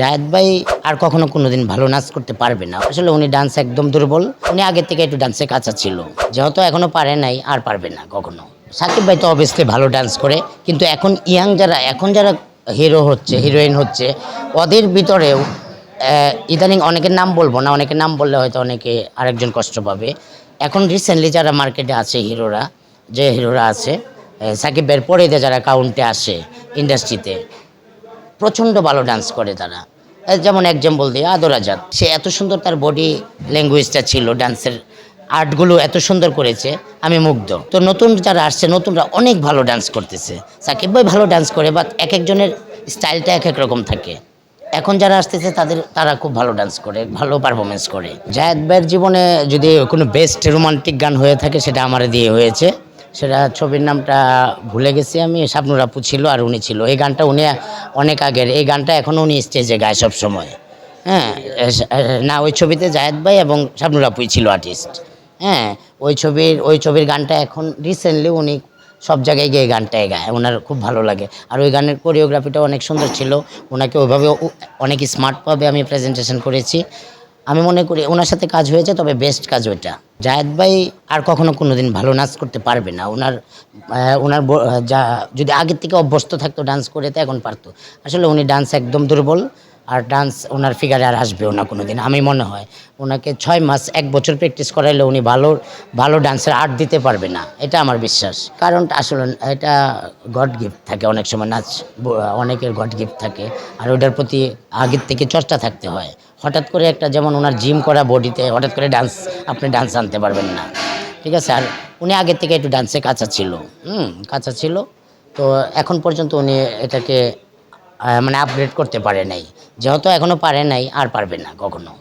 জায়েদ ভাই আর কখনো কোনোদিন ভালো নাচ করতে পারবে না। আসলে উনি ডান্স একদম দুর্বল। উনি আগের থেকে একটু ডান্সে কাঁচা ছিল। যেহেতু এখনও পারে নাই, আর পারবে না কখনো। সাকিব ভাই তো অবভিয়াসলি ভালো ডান্স করে, কিন্তু এখন ইয়াং যারা, এখন যারা হিরো হচ্ছে হিরোইন হচ্ছে, ওদের ভিতরেও ইদানিং অনেকের নাম বলব না, অনেকের নাম বললে হয়তো অনেকে আরেকজন কষ্ট পাবে। এখন রিসেন্টলি যারা মার্কেটে আছে হিরোরা যে হিরোরা আছে সাকিব ভাইয়ের পরে যারা কাউন্টে আসে ইন্ডাস্ট্রিতে প্রচণ্ড ভালো ডান্স করে তারা। যেমন এক্সাম্পল দিই আদর আজাদ। সে এত সুন্দর তার বডি ল্যাঙ্গুয়েজটা ছিল ডান্সের আর্টগুলো এত সুন্দর করেছে, আমি মুগ্ধ। তো নতুন যারা আসছে, নতুনরা অনেক ভালো ডান্স করতেছে। সাকিব ভাই ভালো ডান্স করে বাট এক একজনের স্টাইলটা এক এক রকম থাকে। এখন যারা আসতেছে, তাদের, তারা খুব ভালো ডান্স করে, ভালো পারফরমেন্স করে। জায়দ ভাইয়ের জীবনে যদি কোনো বেস্ট রোমান্টিক গান হয়ে থাকে, সেটা আমার দিয়ে হয়েছে। সেটা ছবির নামটা ভুলে গেছি আমি, শাবনুর আপু ছিল আর উনি ছিল। এই গানটা উনি অনেক আগের, এই গানটা এখনও উনি স্টেজে গায় সব সময় হ্যাঁ না, ওই ছবিতে জায়েদ ভাই এবং শাবনুর আপুই ছিল আর্টিস্ট হ্যাঁ ওই ছবির ওই ছবির গানটা এখন রিসেন্টলি উনি সব জায়গায় গিয়ে গানটায় গায়, ওনার খুব ভালো লাগে। আর ওই গানের কোরিওগ্রাফিটা অনেক সুন্দর ছিল। ওনাকে ওইভাবে অনেক স্মার্টভাবে আমি প্রেজেন্টেশন করেছি। আমি মনে করি ওনার সাথে কাজ হয়েছে, তবে বেস্ট কাজ ওইটা। জায়দ ভাই আর কখনো কোনো দিন ভালো নাচ করতে পারবে না। ওনার ওনার যা, যদি আগের থেকে অভ্যস্ত থাকতো ডান্স করে, তো এখন পারতো। আসলে উনি ডান্স একদম দুর্বল। আর ডান্স ওনার ফিগারে আর আসবেও না কোনো দিন আমি মনে হয়। ওনাকে ছয় মাস, এক বছর প্র্যাকটিস করাইলে উনি ভালো ভালো ডান্সের আর্ট দিতে পারবে না, এটা আমার বিশ্বাস। কারণ আসলে এটা গড গিফট থাকে অনেক সময়, নাচ অনেকের গড গিফট থাকে, আর ওটার প্রতি আগের থেকে চর্চা থাকতে হয়। হঠাৎ করে একটা যেমন ওনার জিম করা বডিতে হঠাৎ করে ডান্স আপনি ডান্স আনতে পারবেন না। ঠিক আছে? আর উনি আগের থেকে একটু ডান্সে কাঁচা ছিল, হুম, কাঁচা ছিল। তো এখন পর্যন্ত উনি এটাকে মানে আপগ্রেড করতে পারে নাই। যেহেতু এখনও পারে নাই আর পারবে না কখনো।